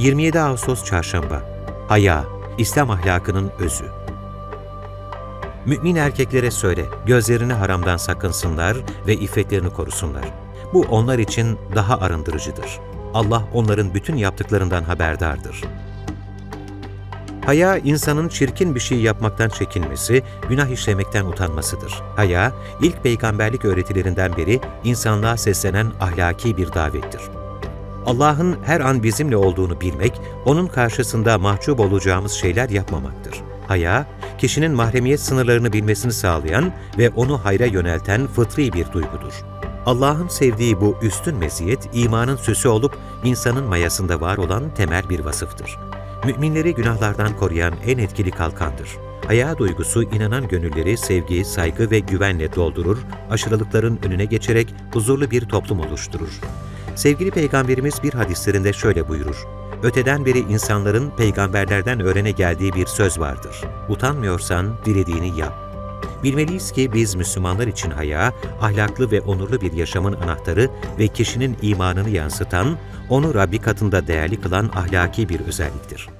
27 Ağustos Çarşamba Haya, İslam ahlakının özü. Mümin erkeklere söyle, gözlerini haramdan sakınsınlar ve iffetlerini korusunlar. Bu onlar için daha arındırıcıdır. Allah onların bütün yaptıklarından haberdardır. Haya, insanın çirkin bir şey yapmaktan çekinmesi, günah işlemekten utanmasıdır. Haya, ilk peygamberlik öğretilerinden beri insanlığa seslenen ahlaki bir davettir. Allah'ın her an bizimle olduğunu bilmek, O'nun karşısında mahcup olacağımız şeyler yapmamaktır. Haya, kişinin mahremiyet sınırlarını bilmesini sağlayan ve onu hayra yönelten fıtri bir duygudur. Allah'ın sevdiği bu üstün meziyet, imanın süsü olup insanın mayasında var olan temel bir vasıftır. Müminleri günahlardan koruyan en etkili kalkandır. Haya duygusu inanan gönülleri sevgi, saygı ve güvenle doldurur, aşırılıkların önüne geçerek huzurlu bir toplum oluşturur. Sevgili Peygamberimiz bir hadislerinde şöyle buyurur. Öteden beri insanların peygamberlerden öğrene geldiği bir söz vardır. Utanmıyorsan dilediğini yap. Bilmeliyiz ki biz Müslümanlar için haya, ahlaklı ve onurlu bir yaşamın anahtarı ve kişinin imanını yansıtan, onu Rabbi katında değerli kılan ahlaki bir özelliktir.